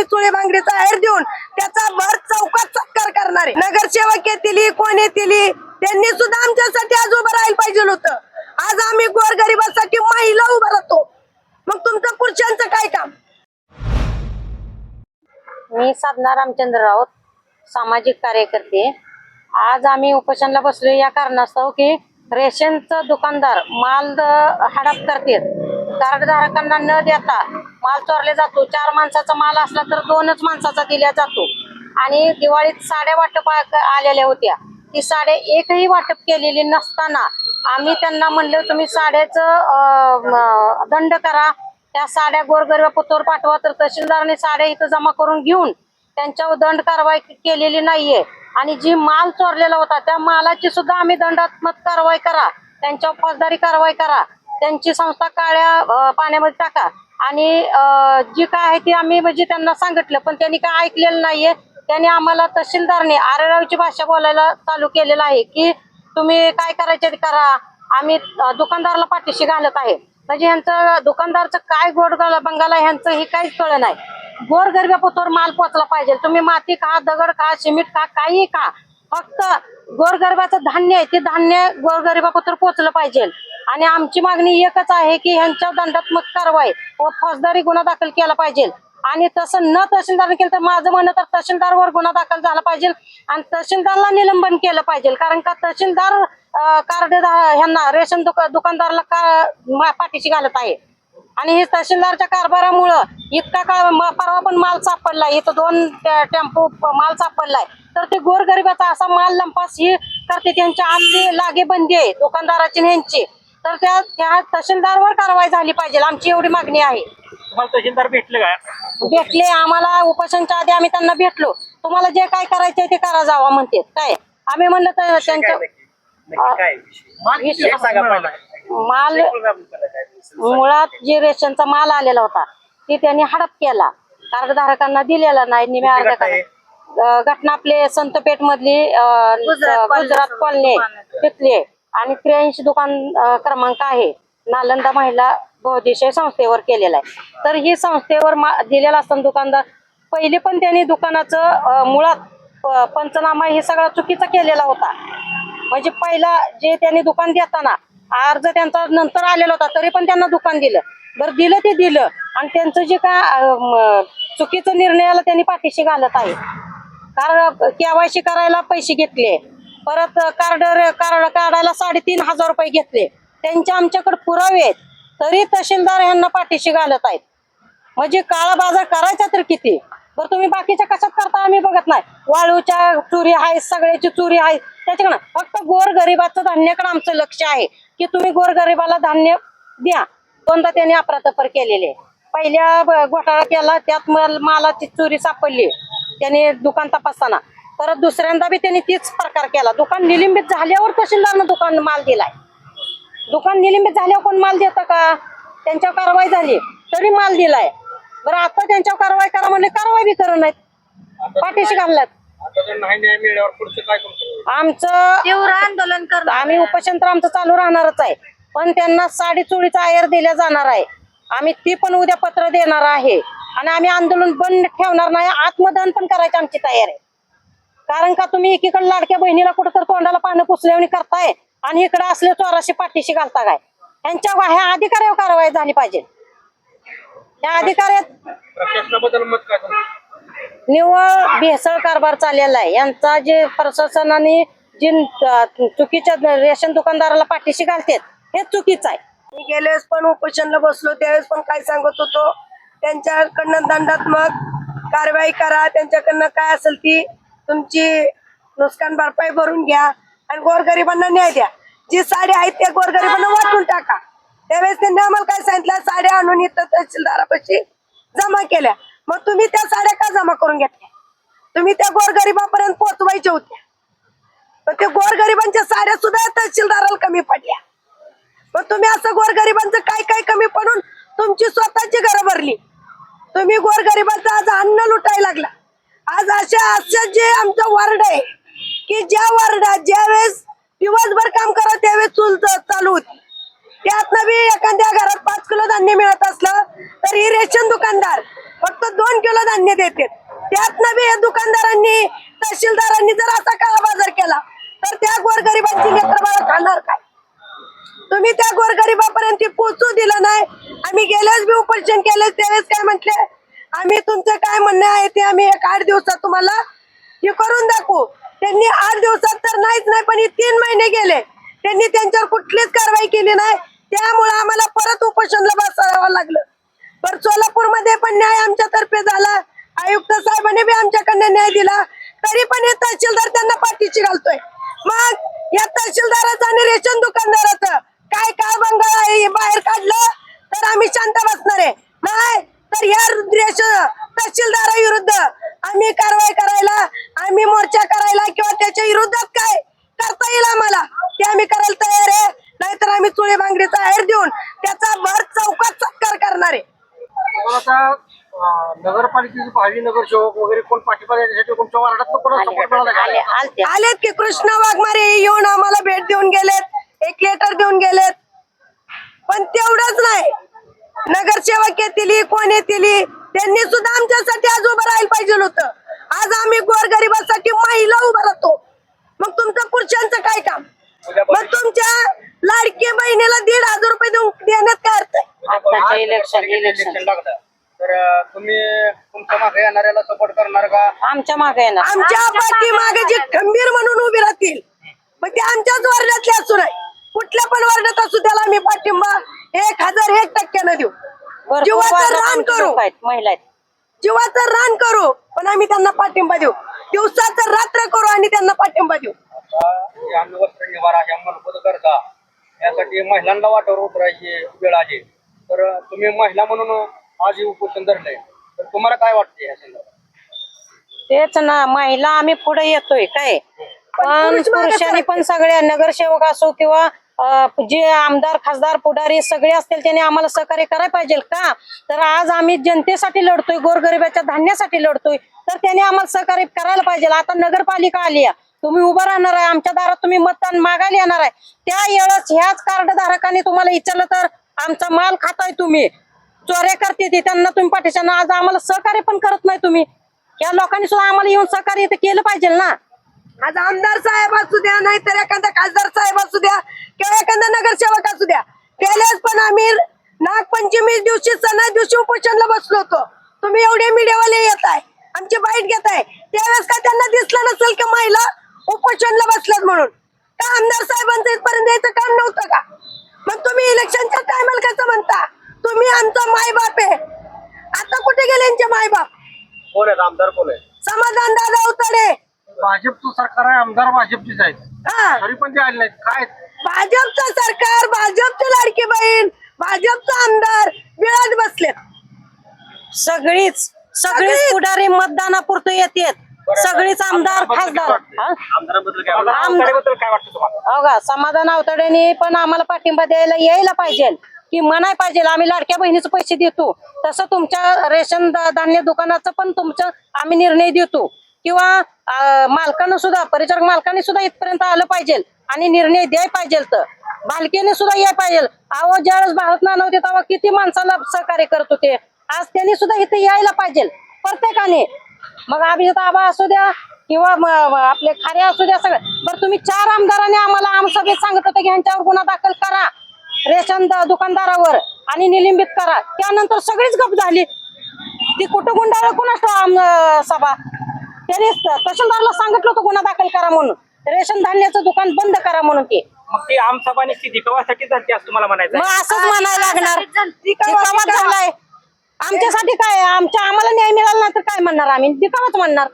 आम्ही चुळे बांगडीचा आहेर देऊन त्याचा भर चौकात सत्कार करणार आहे. नगरसेवक येतील कोण येतील त्यांनी सुद्धा आमच्यासाठी आज उभं राहायला पाहिजे होतं. आज आम्ही गोरगरिबासाठी महिला उभं राहतो. मग तुमचं पुरुषांचं काय काम? मी साधना रामचंद्र राऊत सामाजिक कार्यकर्ते. आज आम्ही उपोषणला बसलो या कारणास्तव की रेशनचं दुकानदार माल हडप करतात कार्डधारकांना न देता माल चोरले जातो. चार माणसाचा माल असला तर दोनच माणसाचा दिला जातो. आणि दिवाळीत साड्या वाटप आलेल्या होत्या. ती साड्या एकही वाटप केलेली नसताना आम्ही त्यांना म्हणलं तुम्ही साड्याचं दंड करा. त्या साड्या गोरगरीबा पुतोर पाठवा तर तहसीलदाराने साड्या इथं जमा करून घेऊन त्यांच्यावर दंड कारवाई केलेली नाहीये. आणि जी माल चोरलेला होता त्या मालाची सुद्धा आम्ही दंडात्मक कारवाई करा. त्यांच्यावर फौजदारी कारवाई करा. त्यांची संस्था काळ्या पाण्यामध्ये टाका. आणि जी काय आहे ती आम्ही म्हणजे त्यांना सांगितलं पण त्यांनी काय ऐकलेलं नाहीये. त्यांनी आम्हाला तहसीलदारने आरेरावची भाषा बोलायला चालू केलेलं आहे की तुम्ही काय करायचे ते करा. आम्ही दुकानदाराला पाठीशी घालत आहे. म्हणजे ह्यांचं दुकानदारचं काय गोड बंगाला ह्यांचं हे काहीच कळ नाही. गोर पोतवर माल पोचला पाहिजे. तुम्ही माती खा दगड खा सिमेंट खा काही खा. फक्त गोरगरिबाचं धान्य आहे ते धान्य गोरगरिबापोतर पोचलं पाहिजे. आणि आमची मागणी एकच आहे की ह्यांच्या दंडात्मक कारवाई व फौजदारी गुन्हा दाखल केला पाहिजे. आणि तसं न तहसीलदार केलं तर माझं म्हणणं तर तहसीलदारवर गुन्हा दाखल झाला पाहिजे आणि तहसीलदारला निलंबन केलं पाहिजे. कारण का तहसीलदार कार्ड ह्यांना रेशन दुका दुकानदाराला का मा- पाठीशी घालत आहे? आणि हे तहसीलदारच्या कारभारामुळं इतका काळ म- परवा पण माल सापडलाय. इथं दोन टेम्पो माल सापडलाय. तर ते गोरगरिबाचा असा माल लंपास ही करते. त्यांच्या आतली लागेबंदी आहे दुकानदाराची ह्यांची तर त्या त्या तहसीलदारवर कारवाई झाली पाहिजे आमची एवढी मागणी आहे. तहसीलदार भेटले का? भेटले आम्हाला उपोषणच्या आधी आम्ही त्यांना भेटलो. तुम्हाला जे काय करायचंय ते करा जावा म्हणते. काय? आम्ही म्हणलं तर त्यांच्या माल मुळात जे रेशनचा माल आलेला होता ते त्यांनी हडप केला. कार्डधारकांना दिलेला नाही निम्या अर्ध्या घटना आपले संतपेठ मधली गुजरात कॉलनी तिथली. आणि त्र्याऐंशी दुकान क्रमांक आहे. नालंदा महिला बहुदेशीय संस्थेवर केलेला आहे. तर ही संस्थेवर दिलेला असताना दुकानदार पहिले पण त्यांनी दुकानाचं मुळात पंचनामा हे सगळा चुकीचा केलेला होता. म्हणजे पहिला जे त्यांनी दुकान देताना अर्ज त्यांचा नंतर आलेला होता तरी पण त्यांना दुकान दिलं. बरं दिलं ते दिलं. आणि त्यांचं जे काय चुकीचं निर्णयाला त्यांनी पाठीशी घालत आहे. कारण केवायसी करायला पैसे घेतले. परत कार्ड कार्ड काढायला साडेतीन हजार रुपये घेतले. त्यांचे आमच्याकडे पुरावे आहेत. तरी तहसीलदार यांना पाठीशी घालत आहेत. म्हणजे काळा बाजार करायचा तर किती? बरं तुम्ही बाकीच्या कशात करता आम्ही बघत नाही. वाळूच्या चोरी आहे सगळ्याची चोरी आहे त्याच्याकडं फक्त गोर गरिबाचं धान्याकडे आमचं लक्ष आहे. की तुम्ही गोर गरिबाला धान्य द्या. दोनदा त्यांनी अफरातफर केलेले. पहिल्या घोटाळा केला त्यात माल मालाची चोरी सापडली. त्यांनी दुकान तपासताना. परत दुसऱ्यांदा बी त्यांनी तीच प्रकार केला. दुकान निलंबित झाल्यावर तहसीलदारनं दुकान माल दिलाय. दुकान निलंबित झाल्यावर कोण माल देतं का? त्यांच्यावर कारवाई झाली तरी माल दिलाय. बरं आता त्यांच्यावर कारवाई करा म्हणले कारवाई बी करू नाहीत. पाठीशी घालल्यात. आता जर नाही न्याय मिळाल्यावर पुढचं काय करतो? आमचं तीव्र आंदोलन करणार आम्ही उपोषण तर आमचं चालू राहणारच आहे. पण त्यांना साडी चोळीचा आयर दिला जाणार आहे. आम्ही ती पण उद्या पत्र देणार आहे. आणि आम्ही आंदोलन बंद ठेवणार नाही. आत्मदहन पण करायची आमची तयारी आहे. कारण का तुम्ही एकीकडे लाडक्या बहिणीला कुठं तर तोंडाला पानं पुसल्यावणी करताय आणि इकडे असले चोराशी पाठीशी घालता काय? यांच्या ह्या अधिकाऱ्यावर कारवाई झाली पाहिजे. या अधिकाऱ्यात प्रशासनाबद्दल मत काय तुमचं? निव्वळ भेसळ कारभार चाललेला आहे. यांचा जे प्रशासनाने जे चुकीच्या रेशन दुकानदाराला पाठीशी घालतात हे चुकीचं आहे. मी गेल्यावेळेस पण उपोषणला बसलो त्यावेळेस पण काय सांगत होतो त्यांच्याकडनं दंडात्मक कारवाई करा त्यांच्याकडनं काय असेल ती तुमची नुकसान भरपाई भरून घ्या आणि गोरगरिबांना न्याय द्या. जी साडी आहेत त्या गोरगरिबांना वाटून टाका. त्यावेळेस त्यांनी आम्हाला काय सांगितलं? साड्या आणून इथं तहसीलदारापाशी जमा केल्या. मग तुम्ही त्या साड्या का जमा करून घेतल्या? तुम्ही त्या गोरगरिबापर्यंत पोहोचवायच्या होत्या पण ते गोरगरिबांच्या साड्या सुद्धा तहसीलदाराला कमी पडल्या. मग तुम्ही असं गोरगरिबांचं काय काय कमी पडून तुमची स्वतःची घरं भरली? तुम्ही गोरगरिबांचं आज अन्न लुटायला लागला. आज अशा असं जे आमचं वार्ड आहे की ज्या वार्डात ज्या वेळेस दिवसभर काम करा त्यावेळेस चूल चालू होती. त्यातनं बी एखाद्या घरात पाच किलो धान्य मिळत असलं तर ही रेशन दुकानदार फक्त दोन किलो धान्य त्यात बी दुकानदारांनी तहसीलदारांनी जर असा काळा बाजार केला तर त्या गोरगरिबांची लेकरं खाणार काय? तुम्ही त्या गोरगरिबापर्यंत पोहोचू दिलं नाही. आम्ही गेल्याच बी उपोषण केलं त्यावेळेस काय म्हटले? आम्ही तुमचं काय म्हणणं आहे ते आम्ही एक आठ दिवसात तुम्हाला हे करून दाखवू. त्यांनी आठ दिवसात तर नाहीच नाही पण हे तीन महिने गेले. त्यांनी त्यांच्यावर कुठलीच कारवाई केली नाही. त्यामुळे आम्हाला परत उपोषणला बसावं लागलं. पण सोलापूरमध्ये पण न्याय आमच्यातर्फे झाला. आयुक्त साहेबांनी बी आमच्याकडनं न्याय दिला. तरी पण हे तहसीलदार त्यांना पाठीशी घालतोय. मग या तहसीलदाराचं आणि रेशन दुकानदाराचं काय काय बंगाल आहे बाहेर काढलं तर आम्ही शांत बसणार आहे. नाही तर या रेशन तहसीलदाराविरुद्ध आम्ही कारवाई करायला आम्ही मोर्चा करायला किंवा त्याच्या विरोधात काय करता येईल आम्हाला ते आम्ही करायला तयार आहे नाहीतर आम्ही चुळे बांगडीचा आहेर देऊन त्याचा भर चौकात सत्कार करणार आहे तुम्हाला आता अं, नगरपालिकेचे भावी नगरसेवक वगैरे कोण पाठिंबा देण्यासाठी तुमच्या वार्डात कोणाला सपोर्ट मिळाला आले का? आलते आलेत की कृष्णा वाघमारे येऊन आम्हाला भेट देऊन गेलेत. एक लेटर देऊन गेलेत. पण तेवढंच नाही. नगरसेवक येतील कोण येतील त्यांनी सुद्धा आमच्यासाठी आज उभं राहायला पाहिजे होतं. आज आम्ही गोरगरिबासाठी महिला उभं राहतो. मग तुमचं पुरुषांचं काय काम? मग तुमच्या लाडकी बहिणीला दीड हजार रुपये देऊन देण्यात काय अर्थ आहे? आताच्या इलेक्शन इलेक्शन इलेक्शन लागतं. तर अं, तुम्ही तुमच्या मागे येणाऱ्याला सपोर्ट करणार का? आमच्या मागे ना आमच्या पाठीमागे जे खंबीर म्हणून उभे राहतील मग ते आमच्याच वर्गातले असू नाही कुठल्या पण वर्गात असू त्याला आम्ही पाठिंबा एक हजार एक टक्क्यानं देऊ. भरपूर जीवाचं रान आमचे करू. लोक आहेत महिला आहेत. जीवाचं रान करू पण आम्ही त्यांना पाठिंबा देऊ. दिवसाचं रात्र करू आणि त्यांना पाठिंबा देऊ. आता हे अन्न वस्त्र निवारा ह्या मूलभूत गरजा. यासाठी महिलांना वाटावर उतरायची वेळ आली. तर तुम्ही महिला म्हणून आज उपोषण धरलंय तर तुम्हाला काय वाटते ह्या संदर्भात? तेच ना महिला आम्ही पुढे येतोय काय? पण पुरुषांनी पण सगळ्या नगरसेवक असो किंवा अं, जे आमदार खासदार पुढारी सगळे असतील त्यांनी आम्हाला सहकार्य करायला पाहिजे का? तर आज आम्ही जनतेसाठी लढतोय गोरगरिबाच्या धान्यासाठी लढतोय तर त्यांनी आम्हाला सहकार्य करायला पाहिजे. आता नगरपालिका आली आहे. तुम्ही उभं राहणार आहे आमच्या दारात तुम्ही मतदान मागायला येणार आहे. त्या वेळेस ह्याच कार्ड धारकाने तुम्हाला विचारलं तर आमचा माल खाताय तुम्ही. चोऱ्या करते त्यांना तुम्ही पाठीच्या आज आम्हाला सहकार्य पण करत नाही तुम्ही. या लोकांनी सुद्धा आम्हाला येऊन सहकार्य केलं पाहिजे ना. आज आमदार साहेब असू द्या नाहीतर एखादा खासदार साहेब असू द्या किंवा एखादा नगरसेवक असू द्या. केल्यास पण आम्ही नागपंचमी दिवशी सणा दिवशी उपोषणला बसलो होतो. तुम्ही एवढे मीडियावाले येत आहे आमची बाईट घेत आहे. त्यावेळेस काय त्यांना दिसलं नसेल की महिला उपोषणला बसल्यात म्हणून? का आमदार साहेबांचं इथपर्यंत यायचं काम नव्हतं का? मग तुम्ही इलेक्शनच्या टायमाला कसं म्हणता? तुम्ही आमचा माय बाप आहे. आता कुठे गेले यांचे माय बाप कोण आहेत? आमदार कोण आहे समाधान दादा उतडे. भाजपचं सरकार आहे आमदार भाजपचीच आहेत. हा. तरी पण ते आले नाहीत. काय? भाजपचं सरकार भाजपची लाडकी बहीण भाजपचा आमदार बिळात बसलेत. सगळीच सगळीच सगळीच. पुढारी मतदानापुरतं येतात. सगळीच आमदार खासदार. हा? आमदाराबद्दल काय आमदार- आमदाराबद्दल काय वाटतं तुम्हाला? हो का समाधान अवतड्याने पण आम्हाला पाठिंबा द्यायला यायला पाहिजे. की म्हणाय पाहिजे आम्ही लाडक्या बहिणीचे पैसे देतो. तसं तुमच्या रेशन धान्य दुकानाचं पण तुमचं आम्ही निर्णय देतो. किंवा मालकानं सुद्धा परिचारक मालकाने सुद्धा इथपर्यंत आलं पाहिजे आणि निर्णय द्याय पाहिजे तर. बालकीने सुद्धा याय पाहिजे. अहो ज्यावेळेस भारत नव्हते तेव्हा किती माणसाला सहकार्य करत होते. आज त्यांनी सुद्धा इथे यायला पाहिजे. प्रत्येकाने. मग अभिजित आबा असू द्या किंवा आपले खारे असू द्या सगळं. बरं तुम्ही चार आमदारांनी आम्हाला आमसभेत सांगत होते की यांच्यावर गुन्हा दाखल करा. रेशन दुकानदारावर आणि निलंबित करा. त्यानंतर सगळीच गप झाली. ती कुठं गुंडाळ कोणाच आम सभा? त्याने तहसीलदारला सांगितलं होतं गुन्हा दाखल करा म्हणून. रेशन धान्याचं दुकान बंद करा म्हणून ते. मग ती झाली असं तुम्हाला म्हणायचं मग आहे. असंच म्हणायला लागणार. दिखावाच. झालाय. आमच्यासाठी काय आमच्या आम्हाला न्याय मिळाला नाही तर काय म्हणणार आम्ही? दिखावाच म्हणणार.